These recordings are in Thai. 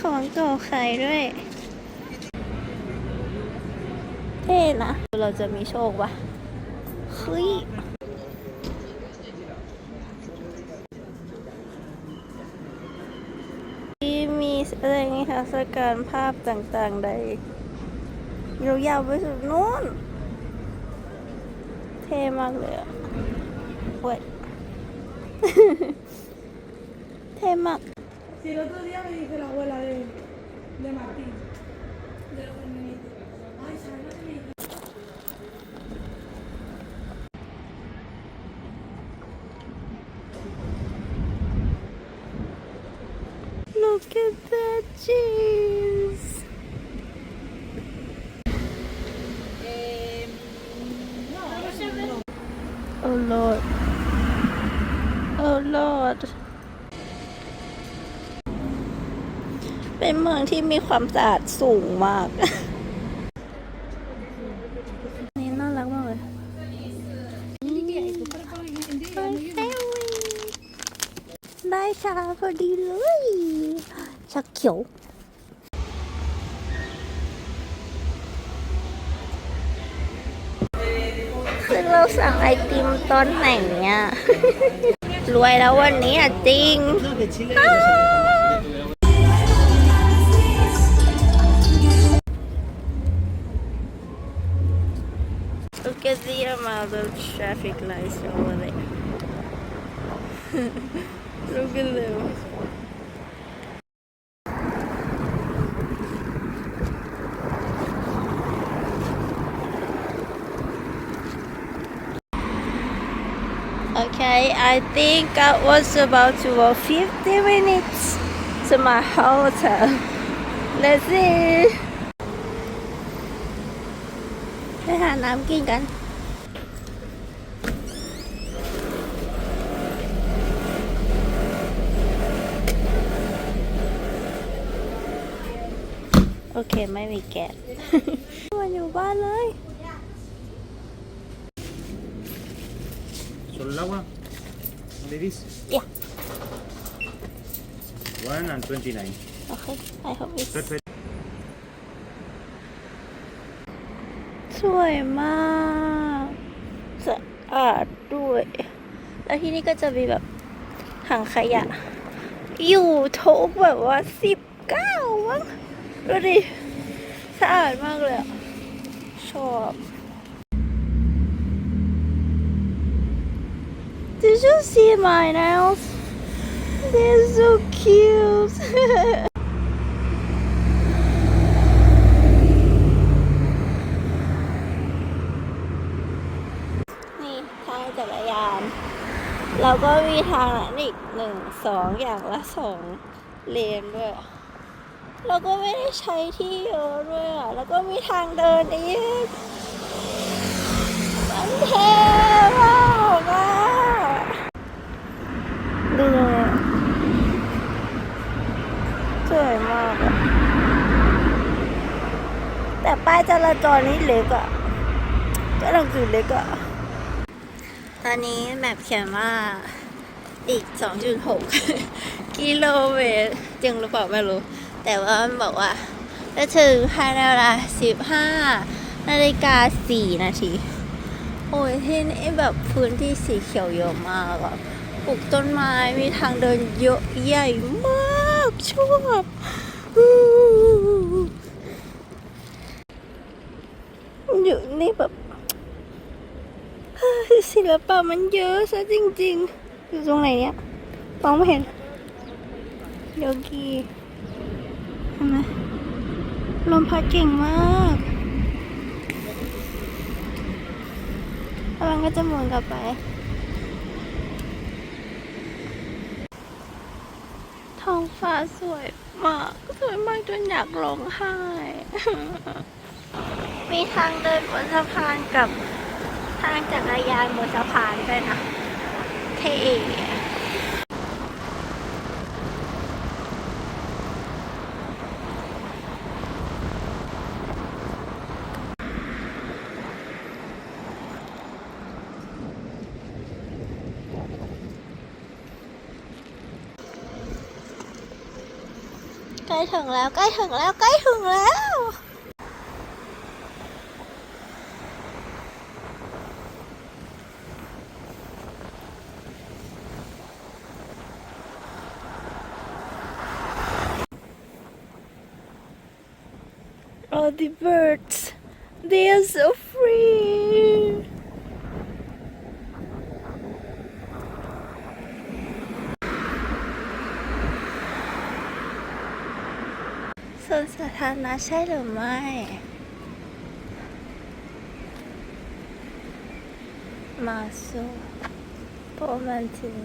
ของเก่าขายด้วยเท่นะเราจะมีโชคปะเฮ้ยที่มีอะไรนิทรรศการภาพต่างๆใดยาวๆไปสุดนู้น เท่มากเลยอะเว้ย เท่มาก Si el otro día me dice la abuela de, de Martín, เป็นเมืองที่มีความสะอาดสูงมาก นี่น่ารักมากเลยได้ชาพอดีเลย ชาเขียวซึ่งเราสั่งไอติมตอนไหนเนี่ย รวยแล้ววันนี้อะจริง all those traffic lights over there. Look at them. Okay, I think I was about to walk 50 minutes to my hotel. Let's see. Thế Hà làm kinh cảnh โอเคไม่มีแก๊สมาอยู่บ้านเลย ¿Solo el agua? Ladies? Yeah. One and twenty-nine. โอเค I hope it's Perfect. สวยมากสะอาดด้วย แล้วที่นี่ก็จะมีแบบถังขยะ อยู่ทุกแบบว่าสิบเก้ามั้ง ดูดิสะอาดมากเลยชอบ Did you see my nails? They're so cute. นี่ทางจักรยานแล้วก็มีทางนั้นอีกหนึ่งสองอย่างละสองเลนด้วย แล้วก็ไม่ได้ใช้ที่เยอะด้วยอะ แล้วก็มีทางเดินอีกมันเท่มากอะดูเลยสวยมากอะ แต่ป้ายจราจรนี่เล็กอะก็หนังสือเล็กอะ ตอนนี้แมปเขียนว่าอีก 2.6 กิโลเมตรจริงหรือเปล่าไม่รู้ แต่ว่ามันบอกว่าจะถึงภายในเวลา15นาฬิกา4นาที โอ้ยที่นี่แบบพื้นที่สีเขียวเยอะมากอะปลูกต้นไม้มีทางเดินเยอะใหญ่มากชอบอยู่นี่แบบศิลปะมันเยอะซะจริงๆ อยู่ตรงไหนเนี่ยมองไม่เห็นโยกี ห็นไหมลมพัดเก่งมากแล้วมันก็จะหมุนกลับไป ท้องฟ้าสวยมาก สวยมากจนอยากร้องไห้ มีทางเดินบนสะพานกับทางจักรยานบนสะพานด้วยนะ เท่ ใกล้ถึงแล้วใกล้ถึงแล้วใกล้ถึงแล้ว All the birds, they are so สวนสาธารณะใช่หรือไม่ มาสูโปรมันถึง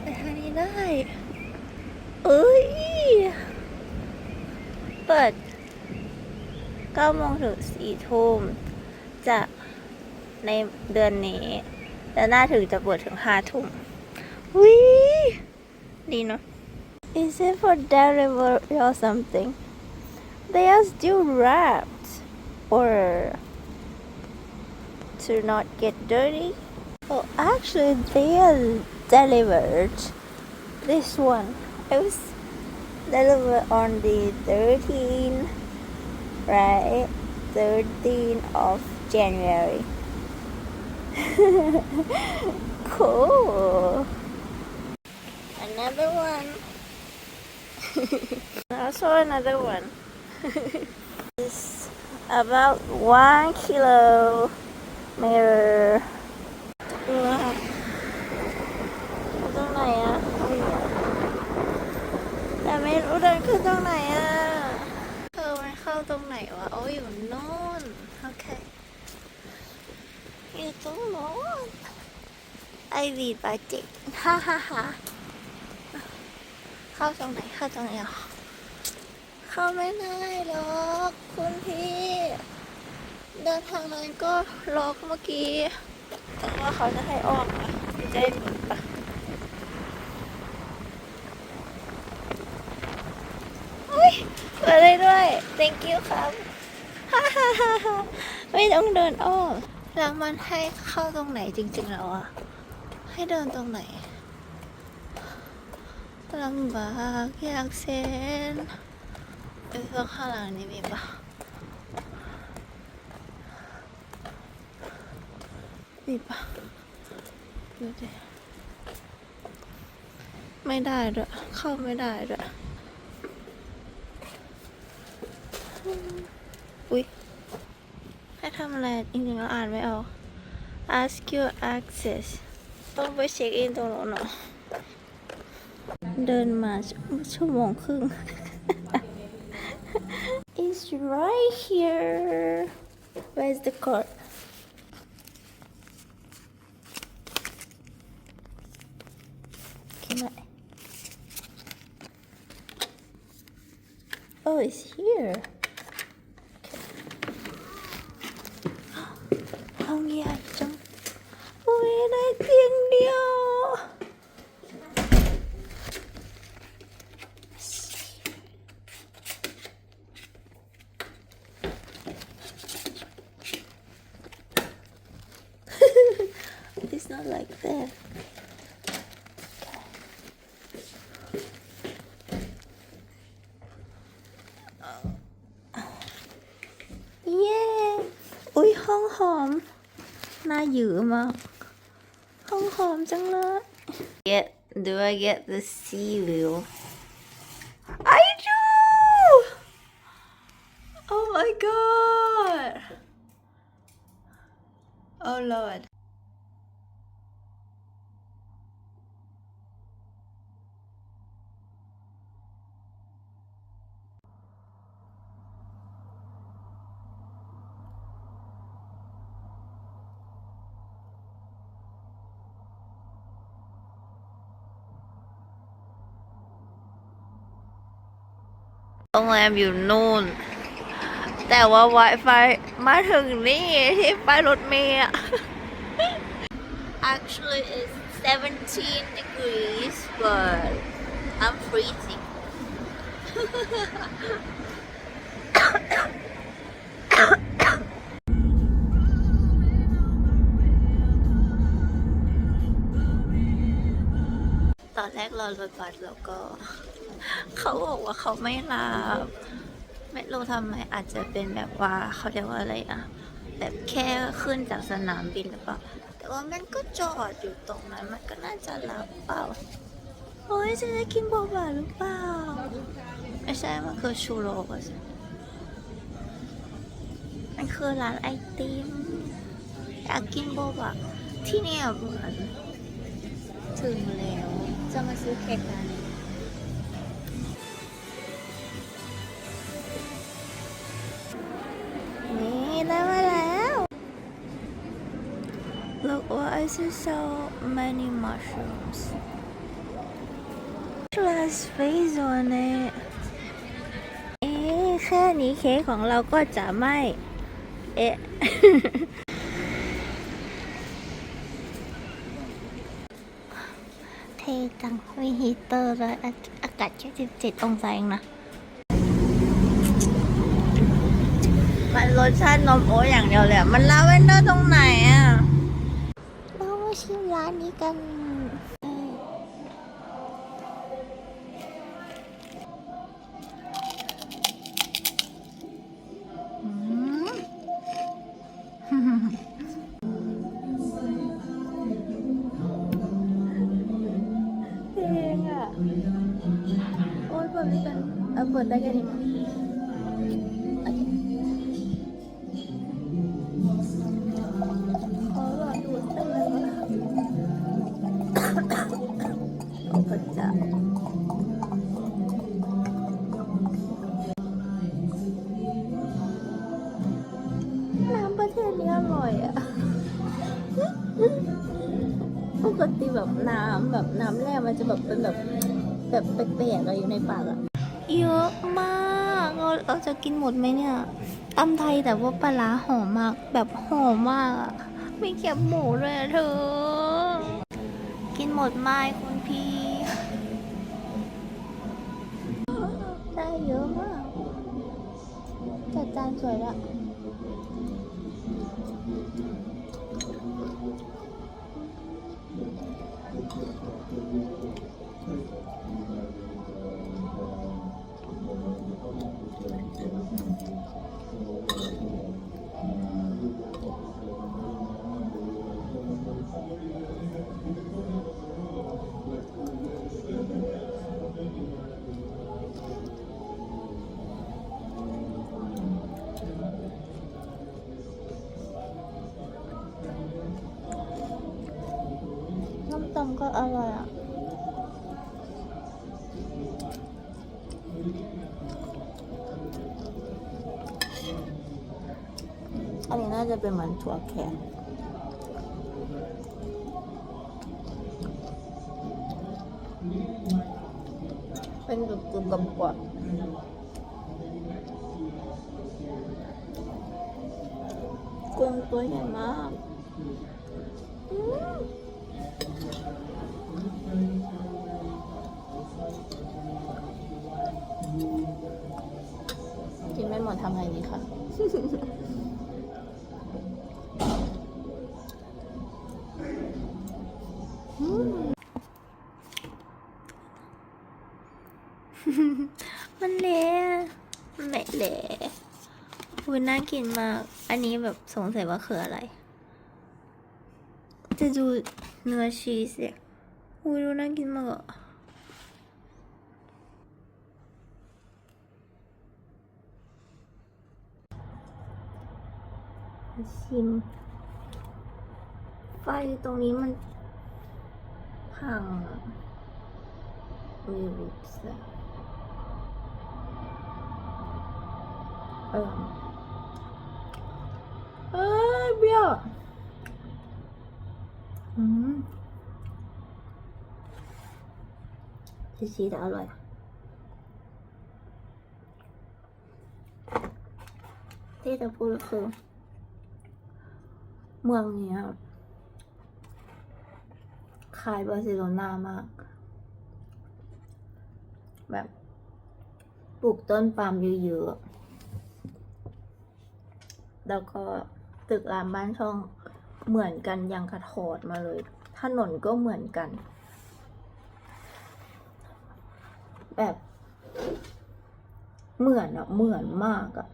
ไปทางนี้ได้ เอ้ย เปิด9โมงถึง4ทุ่ม จะในเดือนนี้ แล้วน่าถึงจะเปิดถึง5ทุ่มวิ Lino. Is it for delivery or something? They are still wrapped or to not get dirty. Oh, actually, they are delivered. This one, it was delivered on the 13th, right? 13th of January. cool. Another one. also another one. it's about one kilometer. Wow. ตรงไหนอะแต่ไม่รู้เดินขึ้นตรงไหนอะเธอมัน เข้าตรงไหนวะโอ้ยอยู่โน่นโอเคอยู่ตรงโน้นไอวีดบาจิกฮ่าฮ่าฮ่าเข้าตรงไหนเข้าตรงไหนอะเข้าไม่ได้หรอกคุณพี่ เดินทางนั้นก็ล็อกเมื่อกี้แต่ว่าเขาจะให้ออกอะจะให้หมุนปะอุ้ยเปิดได้ด้วย thank you ครับฮ่าฮ่าฮ่าฮ่าไม่ต้องเดินอ้อมแล้วมันให้เข้าตรงไหนจริงๆแล้วอะ ให้เดินตรงไหน ลำบากยากเส้นไอ้พวกข้างหลังนี่มีปะมีปะดูดิไม่ได้ด้วยเข้าไม่ได้ด้วยอุ้ยให้ทำอะไรจริงๆแล้วอ่านไม่ออก ask you access ต้องไปเช็คอินตรงนู้นเนาะ เดินมาชั่วโมงครึ่ง It's right here Where's the card ห้องหอม น่าหยือมาก ห้องหอมจังเลย Get do I get the sea view I do Oh my god Oh lord โรงแรมอยู่นู่น แต่ว่า Wi-Fi มาถึงนี่ที่ป้ายรถเมย์ Actually it's 17 degrees but I'm freezing ตอนแรอรถบัสแล้วก็ เขาบอกว่าเขาไม่รับไม่รู้ทำไมอาจจะเป็นแบบว่าเขาเรียกว่าอะไรอะแบบแค่ขึ้นจากสนามบินหรือเปล่าแต่ว่ามันก็จอดอยู่ตรงนั้นมันก็น่าจะรับเปล่าโอ้ยจะได้กินโบบาหรือเปล่าไม่ใช่มันคือชูโรสมันคือร้านไอติมอยากกินโบบะที่เนี่ยเหมือนถึงแล้วจะมาซื้อเค้กร้านนี้น I see so many mushrooms Plus face on it เอ๊ะแค่นี้เค้กของเราก็จะไม่ เอ๊ะ เทจังมีฮีเตอร์เลยอากาศแค่17องศาเองนะ มันรสชาตินมโอ๊ตอย่างเดียวเลยอะมันลาเวนเดอร์ตรงไหนอะ ชิมร้านนี้กัน แบบน้ำแร่มันจะแบบเป็นแบบแบบแปลกๆอะไรอยู่ในปากอะเยอะมากเราเราจะกินหมดไหมเนี่ยตำไทยแต่ว่าปลาร้าหอมมากแบบหอมมากอะมีเขียบหมูด้วยอะเธอ กินหมดไหมคุณพี่ ได้เยอะมาก จัดจานสวยละำก็อร่อยอะอันนี้น่าจะเป็นเหมือนถั่วแขกเป็นกรึบๆกับกวดกุ้งตัวใหญ่มาก ทำไงดีคะ มันเละไม่เละคุณน่ากินมาก อันนี้แบบสงสัยว่าคืออะไร จะดูเนื้อชีสเนี่ยอุ้ยดูน่ากินมากอะ ชิม ไฟตรงนี้มันพังอะมีริบส์อะเออเอ้ยเบี้ยวอืมชีสแต่อร่อยที่จะพูดคือ เมืองนี้คล้ายบาร์เซโลนามาก แบบปลูกต้นปาล์มเยอะๆ แล้วก็ตึกรามบ้านช่องเหมือนกันยังกระถอดมาเลย ถนนก็เหมือนกัน แบบ เหมือนอะเหมือนมากอะ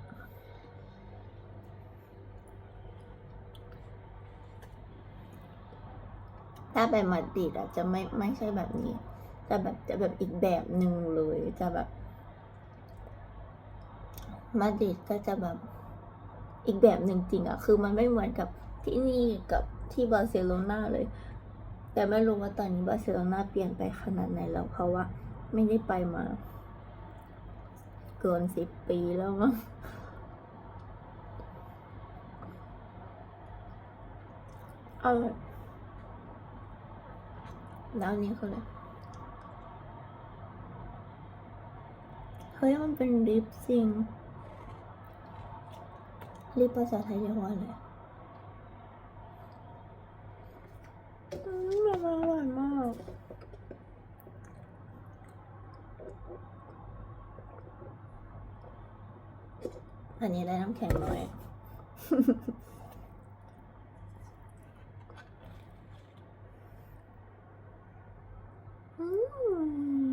ถ้าไปมาดิดอะจะไม่ไม่ใช่แบบนี้ จะแบบจะแบบอีกแบบหนึ่งเลยจะแบบมาดิดก็จะแบบอีกแบบหนึ่งจริงอะคือมันไม่เหมือนกับที่นี่กับที่บาร์เซโลนาเลย แต่ไม่รู้ว่าตอนนี้บาร์เซโลนาเปลี่ยนไปขนาดไหนแล้วเพราะว่าไม่ได้ไปมา เกินสิบปีแล้วมั้งอร่อย แล้วนี้คืออะไรเฮ้ยมันเป็นลิปซิงลิปภาษาไทยเรียกว่าอะไรอืมมันอร่อยมากอันนี้ได้น้ำแข็งน้อย อืม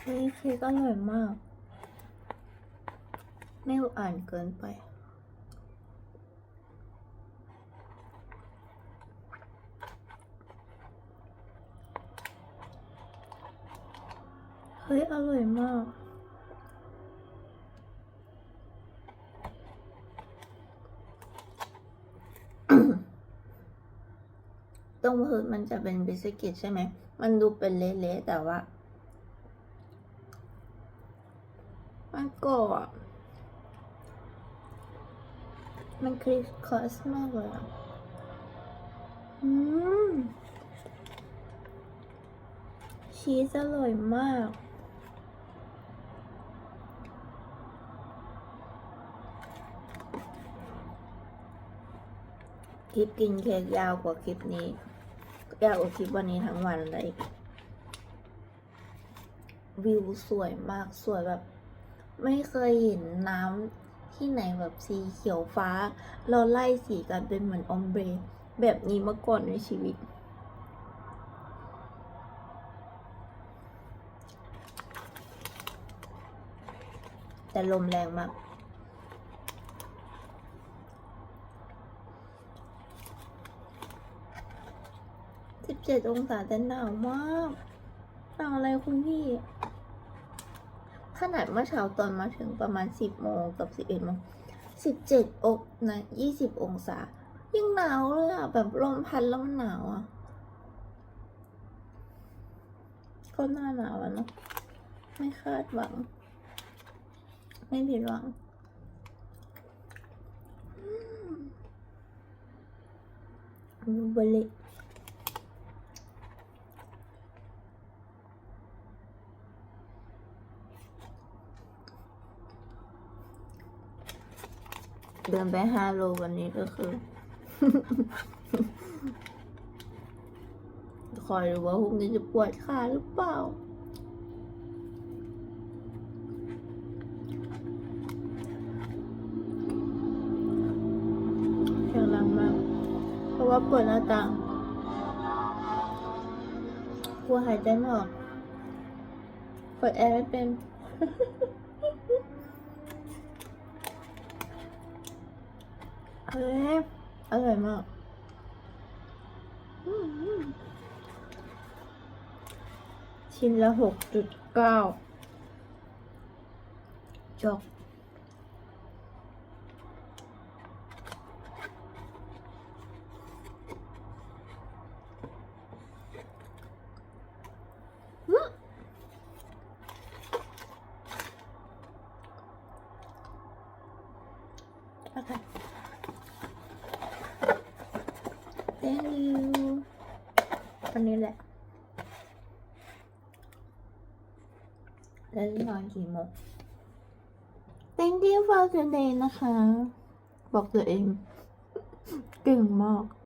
เฮ้ยเค้กอร่อยมาก ไม่อ่านเกินไป เฮ้ย อร่อยมากตรงพื้นมันจะเป็นบิสกิตใช่ไหม มันดูเป็นเละๆแต่ว่า มัน ก็อะมันคริสคอสมากเลยอะอืมชีสอร่อยมาก คลิปกินเค้กยาวกว่าคลิปนี้ ยาวกว่าคลิปวันนี้ทั้งวันเลย วิวสวยมากสวยแบบ ไม่เคยเห็นน้ำที่ไหนแบบสีเขียวฟ้า เราไล่สีกันเป็นเหมือนออมเบรแบบนี้มาก่อนในชีวิต แต่ลมแรงมากสิบเจ็ดองศาแต่หนาวมากหนาวอะไรคุณพี่ ขนาดเมื่อเช้าตอนมาถึงประมาณสิบโมงกับสิบเอ็ดโมงสิบเจ็ดอกนะยี่สิบองศา ยังหนาวเลยอะ แบบลมพัดแล้วมันหนาวอะ ก็หน้าหนาวแล้วเนอะไม่คาดหวัง ไม่ผิดหวังบลู เดินไปห้าโลวันนี้ก็คือ คอยดูว่าพรุ่งนี้จะปวดขาหรือเปล่าเสียงดังมาก เพราะว่าเปิดหน้าต่างกลัวหายใจไม่ออกเปิดแอร์ไม่เป็น เฮ้ยอร่อยมากชิ้นละหกจุดเก้าจอก โอเค thank you อั นี้แหละ แล้วนอนกี่โมง thank you for today นะคะ บอกตัวเองเก่งมาก